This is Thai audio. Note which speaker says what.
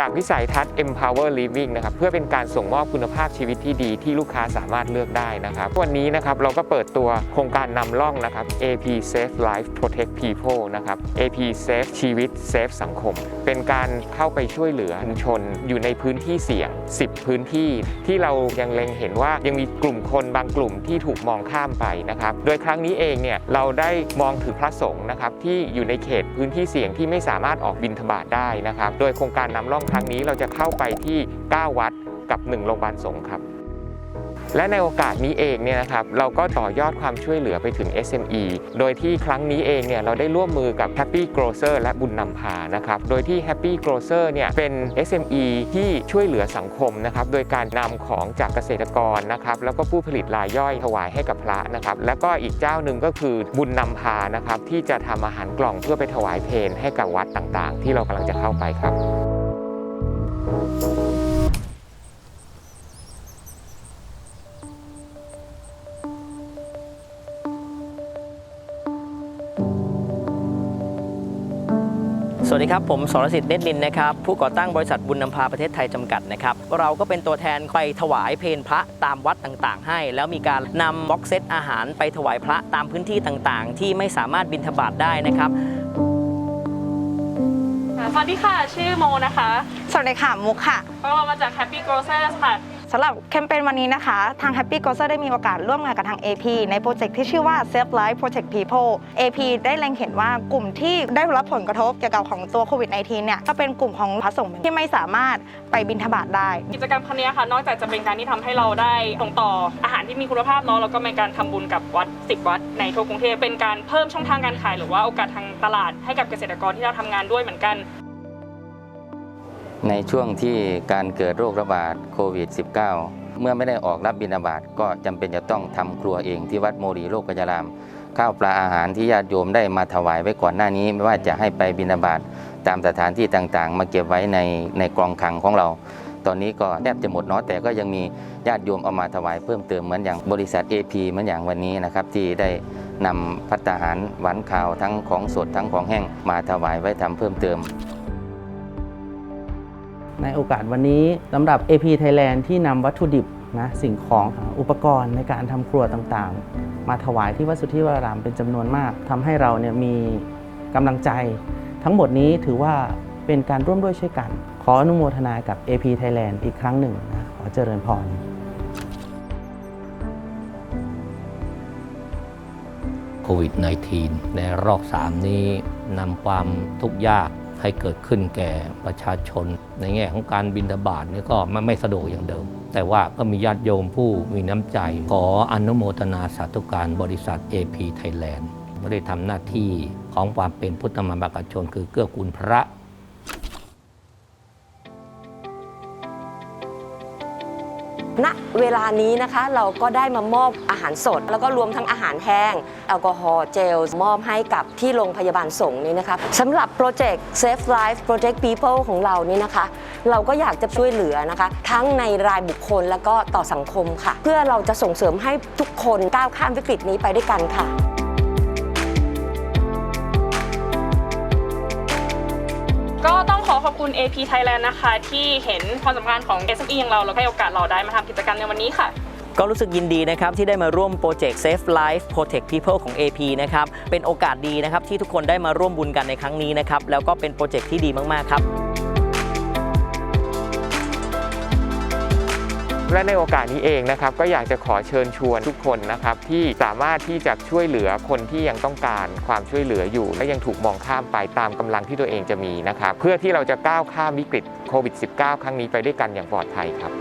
Speaker 1: จากวิสัยทัศน์ empower living นะครับเพื่อเป็นการส่งมอบคุณภาพชีวิตที่ดีที่ลูกค้าสามารถเลือกได้นะครับวันนี้นะครับเราก็เปิดตัวโครงการนำร่องนะครับ AP Save Life Protect People นะครับ AP Save ชีวิต Save สังคม เป็นการเข้าไปช่วยเหลือชุมชนอยู่ในพื้นที่เสี่ยง 10 พื้นที่ ที่เรายังเล็งเห็นว่ายังมีกลุ่มคนบางกลุ่มที่ถูกมองข้ามไปนะครับโดยครั้งนี้เองเนี่ยเราได้มองถึงพระสงฆ์นะครับที่อยู่ในเขตพื้นที่เสี่ยงที่ไม่สามารถออกบินทบาทได้นะครับโดยโครงการนำร่องครั้งนี้เราจะเข้าไปที่ 9 วัดกับ 1 โรงพยาบาลสงฆ์ครับ และในโอกาสนี้เองเนี่ยนะครับเราก็ต่อยอดความช่วยเหลือไปถึง SME โดยที่ครั้งนี้เองเนี่ยเราได้ร่วมมือกับ Happy Grocer และบุญนำพานะครับโดยที่ Happy Grocer เนี่ยเป็น SME ที่ช่วยเหลือสังคมนะครับโดยการนำของจากเกษตรกรนะครับแล้วก็ผู้ผลิตรายย่อยถวายให้กับพระนะครับแล้วก็อีกเจ้าหนึ่งก็คือบุญนำพานะครับที่จะทำอาหารกล่องเพื่อไปถวายเพลให้กับวัดต่างๆ ที่เรากำลังจะเข้าไปครับ
Speaker 2: สวัสดีครับ ผมสรสิทธิ์เนตรนินนะครับ ผู้ก่อตั้งบริษัทบุญนำพาประเทศไทยจำกัดนะครับ เราก็เป็นตัวแทนไปถวายเพลพระตามวัดต่างๆ ให้ แล้วมีการนำบ็อกเซตอาหารไปถวายพระตามพื้นที่ต่างๆ ที่ไม่สามารถบินทบาทได้นะครับ
Speaker 3: สวัสดีค่ะ ชื่อโมนะคะ
Speaker 4: สวัสดีค่ะ มุกค่ะ
Speaker 3: พวกเรามาจาก Happy Grocers ค่ะ
Speaker 4: สำหรับแคมเปญวันนี้นะคะ ทาง Happy g o s e r ได้มีโอกาสร่วมงานกับทาง AP ในโปรเจกต์ที่ชื่อว่า Save Life Protect People AP ได้เล็งเห็นว่ากลุ่มที่ได้รับผลกระทบเกี่ยวกับของตัวโควิด -19 เนี่ยก็เป็นกลุ่มของพระสงฆ์ที่ไม่สามารถไปบินทบาทได้
Speaker 3: กิจกรรมครั้งนี้ค่ะ นอกจากจะเป็นการที่ทำให้เราได้ส่งต่ออาหารที่มีคุณภาพเนาะแล้วก็เป็นการทำบุญกับวัด 10 วัดในทั่วกรุงเทพเป็นการเพิ่มช่องทางการขาย หรือว่าโอกาสทางตลาดให้กับเกษตรกรที่เราทำงานด้วยเหมือนกัน
Speaker 5: ในช่วงที่การเกิดโรคระบาดโควิด -19 เมื่อไม่ได้ออกรับบิณฑบาตก็จำเป็นจะต้องทำครัวเองที่วัดโมรีโลกกยาราม ข้าวปลาอาหารที่ญาติโยมได้มาถวายไว้ก่อนหน้านี้ไม่ว่าจะให้ไปบิณฑบาตตามสถานที่ต่างๆ มาเก็บไว้ในในกองคลังของเรา ตอนนี้ก็แทบจะหมดเนาะแต่ก็ยังมีญาติโยมเอามาถวายเพิ่มเติมเหมือนอย่างบริษัท AP เหมือนอย่างวันนี้นะครับที่ได้นำพัตตาหารหวานข่าวทั้งของสดทั้งของแห้งมาถวายไว้ทำเพิ่มเติม
Speaker 6: ในโอกาสวันนี้สำหรับ AP Thailand ที่นำวัตถุดิบนะสิ่งของอุปกรณ์ในการทำครัวต่างๆ มาถวายที่วัดสุทธิวรารามเป็นจำนวนมากทำให้เราเนี่ยมีกำลังใจ ทั้งหมดนี้ถือว่าเป็นการร่วมด้วยช่วยกัน ขออนุโมทนากับ AP Thailand อีกครั้งหนึ่งนะขอเจริญพร
Speaker 7: โควิด -19 ในรอบ 3 นี้นำความทุกข์ยาก ให้เกิดขึ้นแก่ประชาชน ในแง่ของการบินทบาทนี่ก็ไม่ไม่สะดวกอย่างเดิม แต่ว่าก็มีญาติโยมผู้มีน้ำใจ ขออนุโมทนาสาธุการบริษัท AP Thailand ไม่ได้ทำหน้าที่ของความเป็นพุทธมรรคชน คือเกื้อกูลพระ
Speaker 8: ณเวลานี้นะคะเราก็ได้มามอบอาหารสด แล้วก็รวมทั้งอาหารแห้ง แอลกอฮอล์เจล มอบให้กับที่โรงพยาบาลสงฆ์นี่นะคะสำหรับโปรเจกต์ Save Life Protect People ของเรานี่นะคะ เราก็อยากจะช่วยเหลือนะคะ ทั้งในรายบุคคลแล้วก็ต่อสังคมค่ะ เพื่อเราจะส่งเสริมให้ทุกคนก้าวข้ามวิกฤตนี้ไปด้วยกันค่ะ
Speaker 3: ก็ต้อง ขอขอบคุณ AP Thailand นะคะ ที่เห็นความสำคัญของ SME อย่างเรา แล้วให้โอกาสเราได้มาทำกิจกรรมในวันนี้ค่ะ
Speaker 2: ก็รู้สึกยินดีนะครับ ที่ได้มาร่วมโปรเจกต์ Save Life Protect People ของ AP นะครับ เป็นโอกาสดีนะครับ ที่ทุกคนได้มาร่วมบุญกันในครั้งนี้นะครับ แล้วก็เป็นโปรเจกต์ที่ดีมาก ๆ ครับ
Speaker 1: และในโอกาสนี้เองนะครับก็อยากจะขอเชิญชวนทุกคนนะครับที่สามารถที่จะช่วยเหลือคนที่ยังต้องการความช่วยเหลืออยู่ และยังถูกมองข้ามไปตามกำลังที่ตัวเองจะมีนะครับเพื่อที่เราจะก้าวข้ามวิกฤตโควิด -19 ครั้งนี้ไปด้วยกันอย่างปลอดภัยครับ